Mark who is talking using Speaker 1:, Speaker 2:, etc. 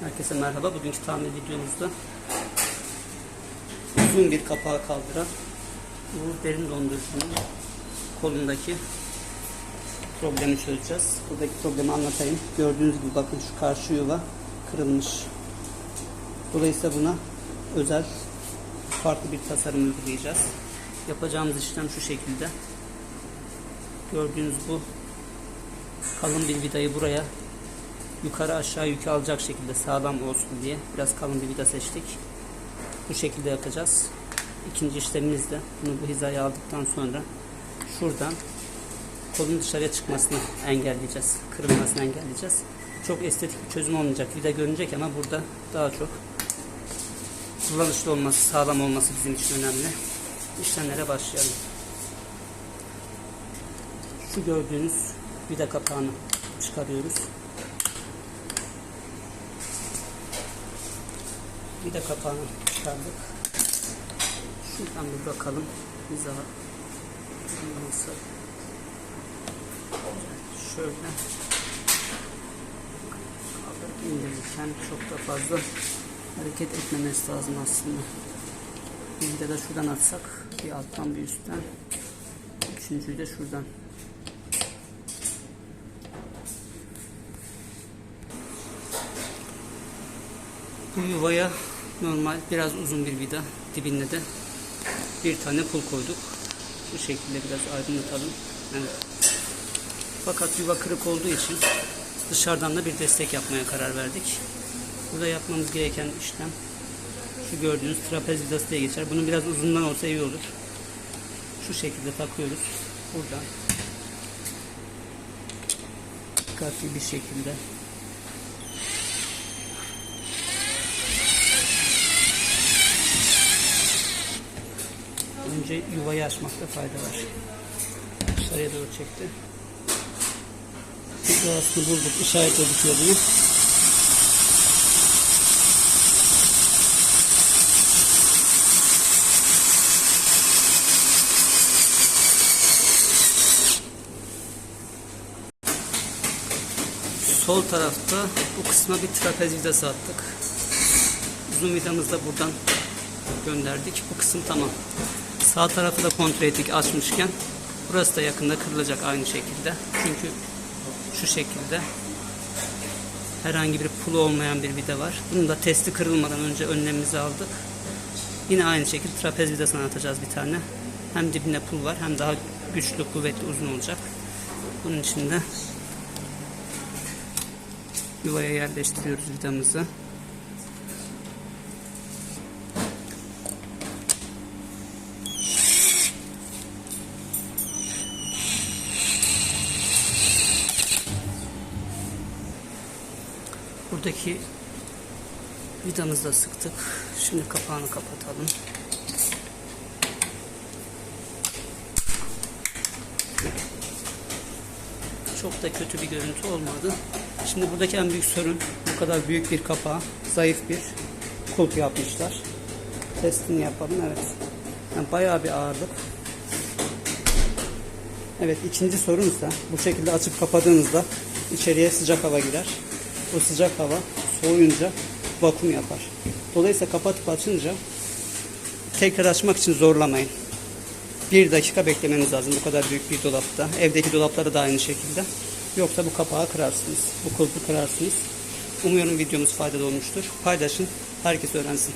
Speaker 1: Herkese merhaba. Bugünkü tamir videomuzda uzun bir kapağı kaldıran bu derin dondurucunun kolundaki problemi çözeceğiz. Buradaki problemi anlatayım. Gördüğünüz gibi bakın şu karşı yuva kırılmış. Dolayısıyla buna özel farklı bir tasarım uygulayacağız. Yapacağımız işlem şu şekilde. Gördüğünüz bu kalın bir vidayı buraya yukarı aşağı yükü alacak şekilde sağlam olsun diye biraz kalın bir vida seçtik. Bu şekilde yapacağız. İkinci işlemimiz de bunu bu hizaya aldıktan sonra şuradan kolun dışarıya çıkmasını engelleyeceğiz. Kırılmasını engelleyeceğiz. Çok estetik bir çözüm olmayacak. Vida görünecek ama burada daha çok kullanışlı olması, sağlam olması bizim için önemli. İşlemlere başlayalım. Şu gördüğünüz vida kapağını çıkarıyoruz. Bir de kapağını çıkardık. Şuradan bir bakalım. Bize nasıl şöyle kaldırıp indirirken çok da fazla hareket etmemesi lazım aslında. Bir de de şuradan atsak bir alttan bir üstten üçüncüyü de şuradan Bu yuvaya normal biraz uzun bir vida dibinde de bir tane pul koyduk. Bu şekilde biraz aydınlatalım. Evet. Fakat yuva kırık olduğu için dışarıdan da bir destek yapmaya karar verdik. Burada yapmamız gereken işlem şu gördüğünüz trapez vidası diye geçer. Bunun biraz uzundan olsa iyi olur. Şu şekilde takıyoruz. Buradan dikkatli bir şekilde Önce yuvayı açmakta fayda var. Dışarıya doğru çekti. Yuvasını bulduk, işaretledik yerini. Sol tarafta bu kısma bir trapez vidası attık. Uzun vidamızı da buradan gönderdik. Bu kısım tamam. Sağ tarafı da kontrol ettik açmışken. Burası da yakında kırılacak aynı şekilde. Çünkü şu şekilde herhangi bir pulu olmayan bir vida var. Bunun da testi kırılmadan önce önlemimizi aldık. Yine aynı şekilde trapez vidasını atacağız bir tane. Hem dibinde pul var hem daha güçlü, kuvvetli, uzun olacak. Bunun için de yuvaya yerleştiriyoruz vidamızı. Buradaki vidamızı da sıktık. Şimdi kapağını kapatalım. Çok da kötü bir görüntü olmadı. Şimdi buradaki en büyük sorun bu kadar büyük bir kapağı zayıf bir kulp yapmışlar. Testini yapalım. Evet. Yani bayağı bir ağırlık. Evet ikinci sorun ise bu şekilde açıp kapadığınızda içeriye sıcak hava girer. O sıcak hava soğuyunca vakum yapar. Dolayısıyla kapatıp açınca tekrar açmak için zorlamayın. Bir dakika beklemeniz lazım bu kadar büyük bir dolapta. Evdeki dolapları da aynı şekilde. Yoksa bu kapağı kırarsınız. Bu kulpu kırarsınız. Umuyorum videomuz faydalı olmuştur. Paylaşın. Herkes öğrensin.